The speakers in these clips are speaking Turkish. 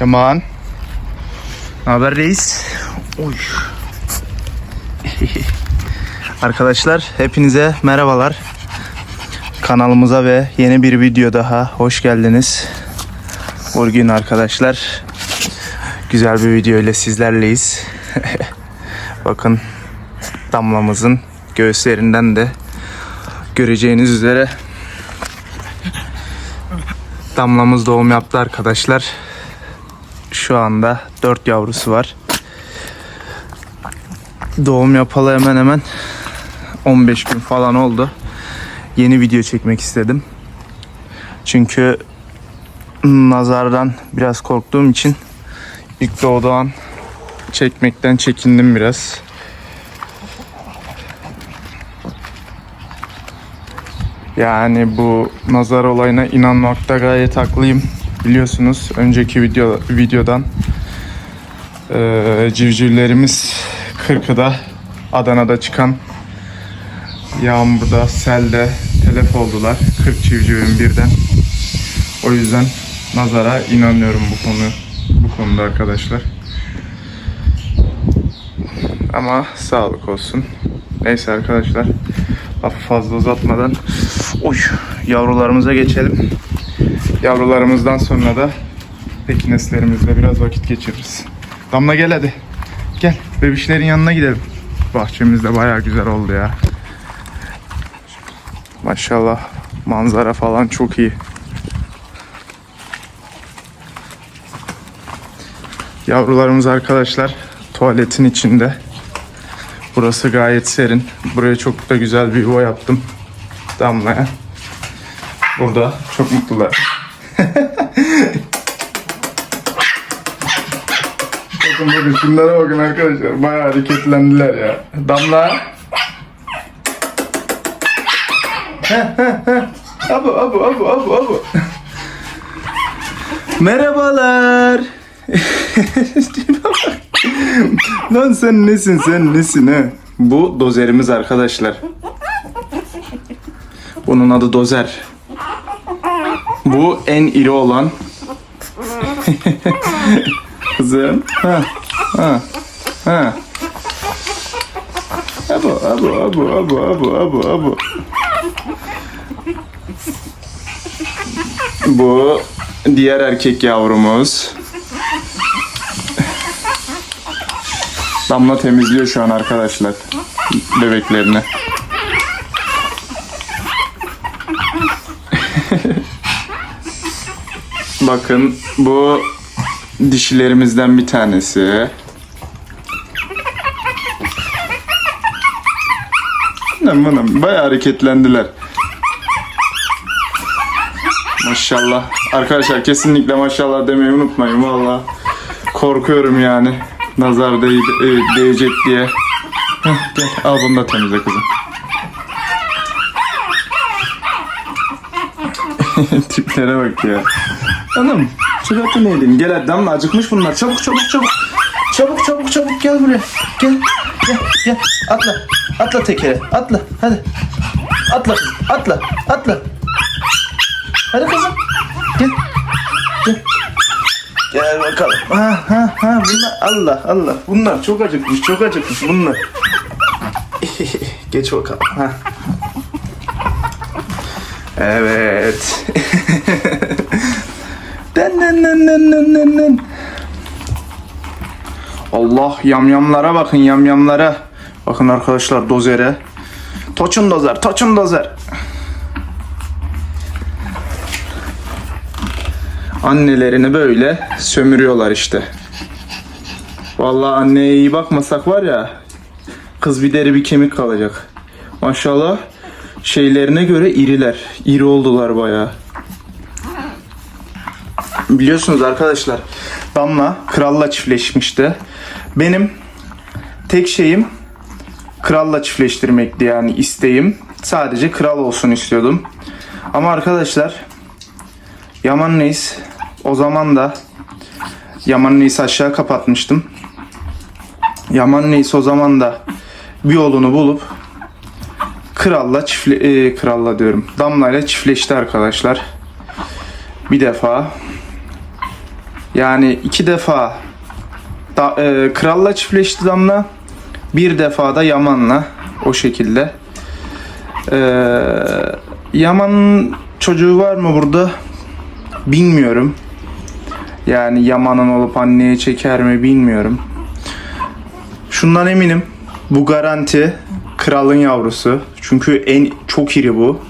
Yaman. Ne haber reis? Oy. Arkadaşlar hepinize merhabalar. Kanalımıza ve yeni bir video daha hoş geldiniz. Bugün arkadaşlar güzel bir video ile sizlerleyiz. Bakın damlamızın göğüslerinden de göreceğiniz üzere damlamız doğum yaptı arkadaşlar. Şu anda 4 yavrusu var. Doğum yapalı hemen hemen 15 gün falan oldu. Yeni video çekmek istedim. Çünkü nazardan biraz korktuğum için ilk doğduğu an çekmekten çekindim biraz. Yani bu nazar olayına inanmakta gayet haklıyım. Biliyorsunuz önceki video videodan eee, civcivlerimiz Kırkı'da Adana'da çıkan yağmurda, selde telef oldular. 40 civcivin birden. O yüzden nazara inanıyorum bu konu bu konuda arkadaşlar. Ama sağlık olsun. Neyse arkadaşlar. Lafı fazla uzatmadan oy, yavrularımıza geçelim. Yavrularımızdan sonra da pekineslerimizle biraz vakit geçiririz. Damla gel hadi. Gel bebişlerin yanına gidelim. Bahçemiz de baya güzel oldu ya. Maşallah manzara falan çok iyi. Yavrularımız arkadaşlar tuvaletin içinde. Burası gayet serin. Buraya çok da güzel bir yuva yaptım. Damlaya. Burada çok mutlular. bakın bakın şunlara bakın arkadaşlar. Bayağı hareketlendiler ya. Damla. abu abu abu abu abu. Merhabalar. Lan sen nesin sen nesin he? Bu dozerimiz arkadaşlar. Bunun adı dozer. Bu en iri olan. Kızım. Ha. Ha. Ha. Abu abu abu abu abu abu abu. Bu diğer erkek yavrumuz. Damla temizliyor şu an arkadaşlar bebeklerini. Bakın bu dişilerimizden bir tanesi. Anam anam bayağı hareketlendiler. Maşallah. Arkadaşlar kesinlikle maşallah demeyi unutmayın valla. Korkuyorum yani. Nazar değ e, değecek diye. Heh, al bunu da temizle kızım. Tiplere bak ya. Hanım suratı neydin? Gel hadi damla acıkmış bunlar. Çabuk çabuk çabuk. Çabuk çabuk çabuk gel buraya. Gel gel gel. Atla. Atla tekere. Atla hadi. Atla atla atla. Hadi kızım. Gel. Gel. Gel bakalım. Ha ha ha bunlar Allah Allah. Bunlar çok acıkmış çok acıkmış bunlar. Geç bakalım. Ha. Evet. Den den den den den den. Allah yamyamlara bakın yamyamlara. Bakın arkadaşlar dozere. Toçun dozer, toçun dozer. Annelerini böyle sömürüyorlar işte. Vallahi anneye iyi bakmasak var ya kız bir deri bir kemik kalacak. Maşallah şeylerine göre iriler. İri oldular bayağı. Biliyorsunuz arkadaşlar Damla kralla çiftleşmişti. Benim tek şeyim kralla çiftleştirmekti yani isteğim. Sadece kral olsun istiyordum. Ama arkadaşlar Yaman Reis o zaman da Yaman Reis'i aşağı kapatmıştım. Yaman Reis o zaman da bir yolunu bulup kralla çiftle e, kralla diyorum. Damlayla çiftleşti arkadaşlar. Bir defa yani iki defa da, e, kralla çiftleşti Damla. Bir defa da Yaman'la o şekilde. E, Yaman'ın çocuğu var mı burada? Bilmiyorum. Yani Yaman'ın olup anneye çeker mi bilmiyorum. Şundan eminim. Bu garanti kralın yavrusu. Çünkü en çok iri bu.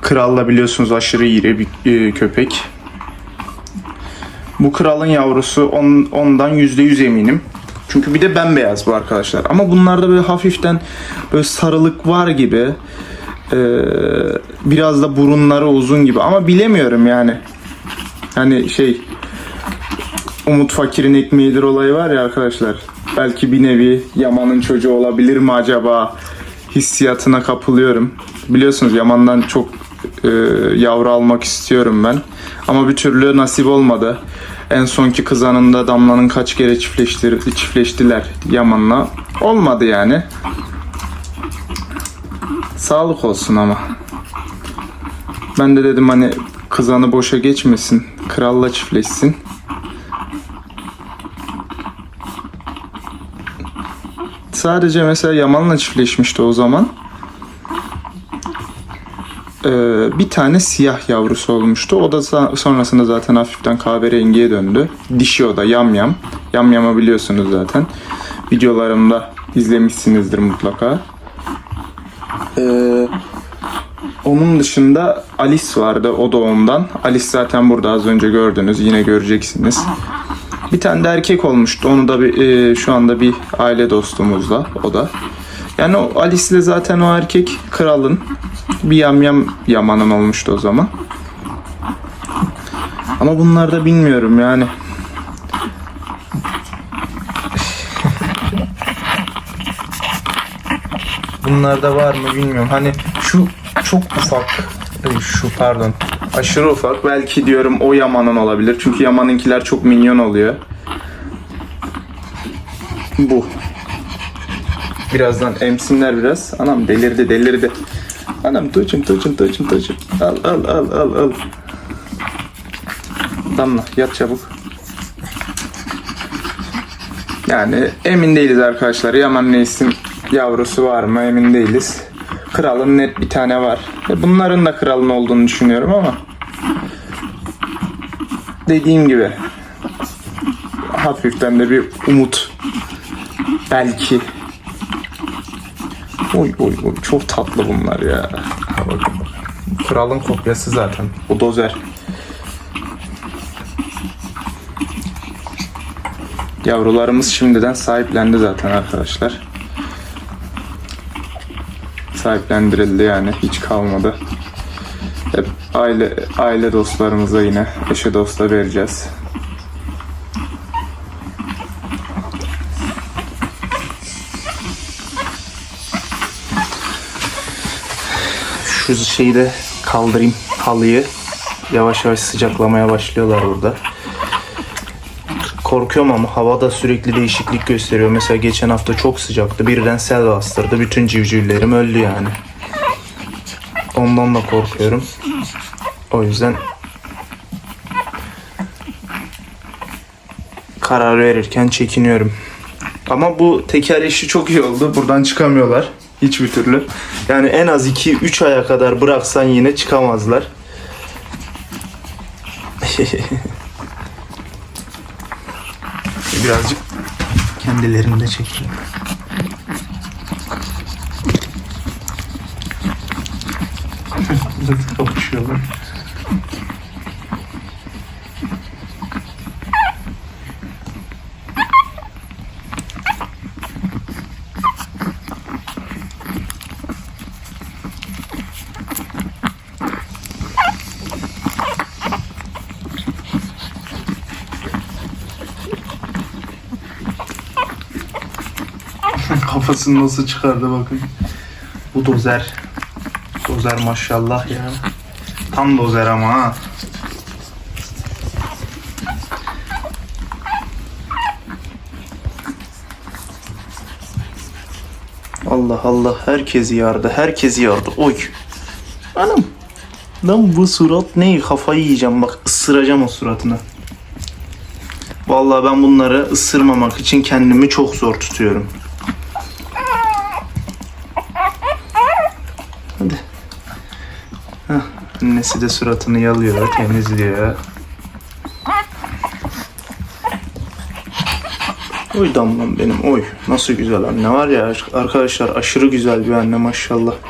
Kralla biliyorsunuz aşırı iri bir e, köpek. Bu kralın yavrusu on, ondan yüzde yüz eminim. Çünkü bir de bembeyaz bu arkadaşlar. Ama bunlarda böyle hafiften böyle sarılık var gibi. Ee, biraz da burunları uzun gibi. Ama bilemiyorum yani. Hani şey Umut Fakir'in ekmeğidir olayı var ya arkadaşlar. Belki bir nevi Yaman'ın çocuğu olabilir mi acaba hissiyatına kapılıyorum. Biliyorsunuz Yaman'dan çok e, yavru almak istiyorum ben. Ama bir türlü nasip olmadı. En sonki kızanında Damla'nın kaç kere çiftleştir, çiftleştiler Yaman'la. Olmadı yani. Sağlık olsun ama. Ben de dedim hani kızanı boşa geçmesin. Kralla çiftleşsin. Sadece mesela Yaman'la çiftleşmişti o zaman. Ee, bir tane siyah yavrusu olmuştu. O da sonrasında zaten hafiften kahverengiye döndü. Dişi o da yamyam. Yamyam'ı biliyorsunuz zaten. Videolarımda izlemişsinizdir mutlaka. Ee, onun dışında Alice vardı. O da ondan. Alice zaten burada az önce gördünüz. Yine göreceksiniz. Bir tane de erkek olmuştu. Onu da bir, e, şu anda bir aile dostumuzla o da. Yani o Alice'le zaten o erkek kralın bir yamyam yamanın olmuştu o zaman. Ama bunlar da bilmiyorum yani. Bunlarda var mı bilmiyorum. Hani şu çok ufak. Şu pardon. Aşırı ufak. Belki diyorum o Yaman'ın olabilir. Çünkü Yaman'ınkiler çok minyon oluyor. Bu. Birazdan emsinler biraz. Anam delirdi delirdi. Anam tuğçum tuğçum tuğçum tuğçum. Al al al al al. Damla yat çabuk. Yani emin değiliz arkadaşlar. Yaman Neysin yavrusu var mı emin değiliz. Kralın net bir tane var. E, Bunların da kralın olduğunu düşünüyorum ama dediğim gibi hafiften de bir umut belki Oy oy oy çok tatlı bunlar ya. Ha, bakın. Kralın kopyası zaten. O dozer. Yavrularımız şimdiden sahiplendi zaten arkadaşlar. Sahiplendirildi yani hiç kalmadı. Hep aile aile dostlarımıza yine eşe dosta vereceğiz. Şu şeyi de kaldırayım halıyı. Yavaş yavaş sıcaklamaya başlıyorlar burada. Korkuyorum ama havada sürekli değişiklik gösteriyor. Mesela geçen hafta çok sıcaktı. Birden sel bastırdı. Bütün civcivlerim öldü yani. Ondan da korkuyorum. O yüzden karar verirken çekiniyorum. Ama bu teker çok iyi oldu. Buradan çıkamıyorlar. Hiçbir türlü. Yani en az 2-3 aya kadar bıraksan yine çıkamazlar. Birazcık kendilerini de çekeyim. Burada kapışıyorlar. Kafasını nasıl çıkardı bakın. Bu dozer. Dozer maşallah ya. Tam dozer ama ha. Allah Allah herkesi yardı. Herkesi yardı. Oy. Anam. Lan bu surat ne? Kafayı yiyeceğim bak ısıracağım o suratını. Vallahi ben bunları ısırmamak için kendimi çok zor tutuyorum. Hah, annesi de suratını yalıyor, temizliyor. Oy damlam benim oy. Nasıl güzel anne var ya arkadaşlar aşırı güzel bir anne maşallah.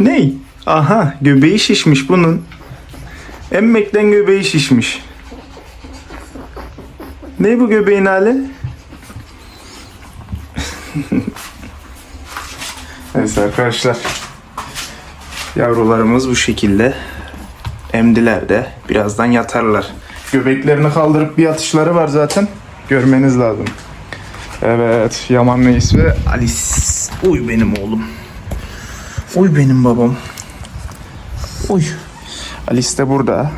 Ney? Aha göbeği şişmiş bunun. Emmekten göbeği şişmiş. Ne bu göbeğin hali? evet arkadaşlar. Yavrularımız bu şekilde. Emdiler de. Birazdan yatarlar. Göbeklerini kaldırıp bir yatışları var zaten. Görmeniz lazım. Evet. Yaman Reis ve Alice. Uy benim oğlum. Uy benim babam. Uy. Alice de burada.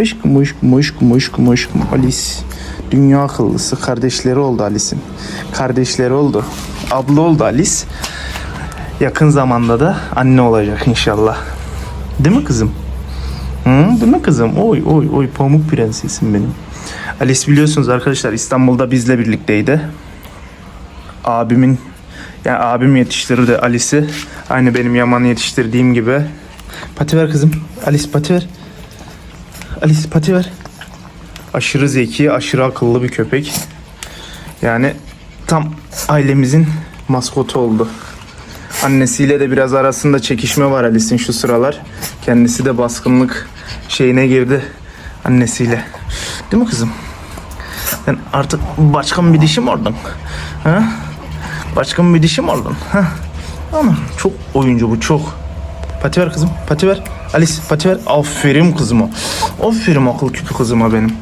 Aşkım aşkım aşkım aşkım aşkım Alice. Dünya akıllısı. Kardeşleri oldu Alice'in. Kardeşleri oldu. Abla oldu Alice. Yakın zamanda da anne olacak inşallah. Değil mi kızım? Hı, değil mi kızım? Oy oy oy pamuk prensesim benim. Alice biliyorsunuz arkadaşlar İstanbul'da bizle birlikteydi. Abimin yani abim yetiştirdi Alice'i. Aynı benim Yaman'ı yetiştirdiğim gibi. Pati ver kızım. Alice pati ver. Alice pati ver. Aşırı zeki, aşırı akıllı bir köpek. Yani tam ailemizin maskotu oldu. Annesiyle de biraz arasında çekişme var Alice'in şu sıralar. Kendisi de baskınlık şeyine girdi annesiyle. Değil mi kızım? Sen artık başkan bir dişim oldun. Ha? Başkan bir dişim oldun. Ha? Ama çok oyuncu bu çok. Pati ver kızım. Pati ver. Alice pati ver. Aferin kızıma. Aferin akıl küpü kızıma benim.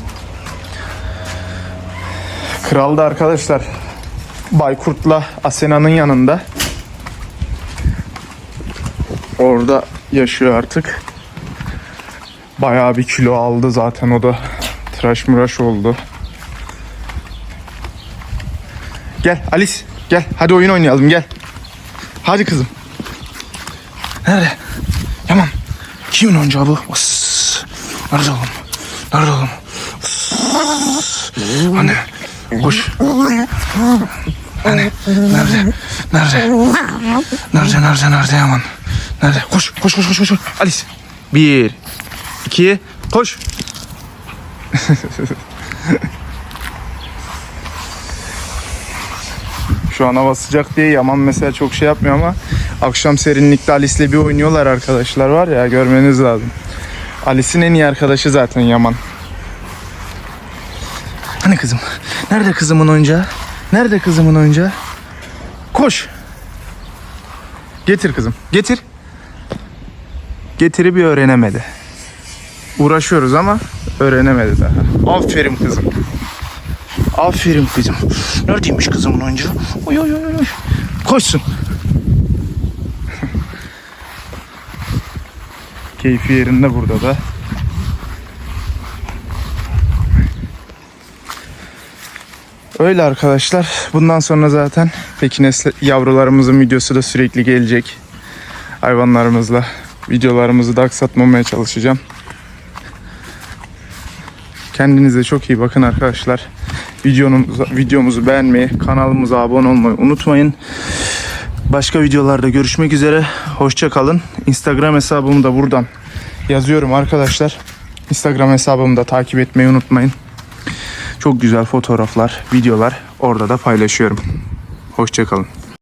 Kral da arkadaşlar Baykurt'la Asena'nın yanında. Orada yaşıyor artık. Bayağı bir kilo aldı zaten o da. Tıraş mıraş oldu. Gel Alice gel hadi oyun oynayalım gel. Hadi kızım. Nerede? Yaman. Kimin oyuncağı bu? Nerede oğlum? Nerede oğlum? Is. Koş. Anne. Nerede? Nerede? Nerede? Nerede? Nerede Yaman? Nerede? Koş. Koş koş koş koş. Alice. Bir. iki, Koş. Şu an hava sıcak diye Yaman mesela çok şey yapmıyor ama akşam serinlikte Alice'le bir oynuyorlar arkadaşlar var ya görmeniz lazım. Alice'in en iyi arkadaşı zaten Yaman. Hani kızım? Nerede kızımın oyuncağı? Nerede kızımın oyuncağı? Koş. Getir kızım. Getir. Getiri bir öğrenemedi. Uğraşıyoruz ama öğrenemedi daha. Aferin kızım. Aferin kızım. Neredeymiş kızımın oyuncağı? Oy oy oy. Koşsun. Keyfi yerinde burada da. Öyle arkadaşlar. Bundan sonra zaten Pekines yavrularımızın videosu da sürekli gelecek. Hayvanlarımızla videolarımızı da aksatmamaya çalışacağım. Kendinize çok iyi bakın arkadaşlar. Videomuzu, videomuzu beğenmeyi, kanalımıza abone olmayı unutmayın. Başka videolarda görüşmek üzere. Hoşça kalın. Instagram hesabımı da buradan yazıyorum arkadaşlar. Instagram hesabımı da takip etmeyi unutmayın. Çok güzel fotoğraflar, videolar orada da paylaşıyorum. Hoşça kalın.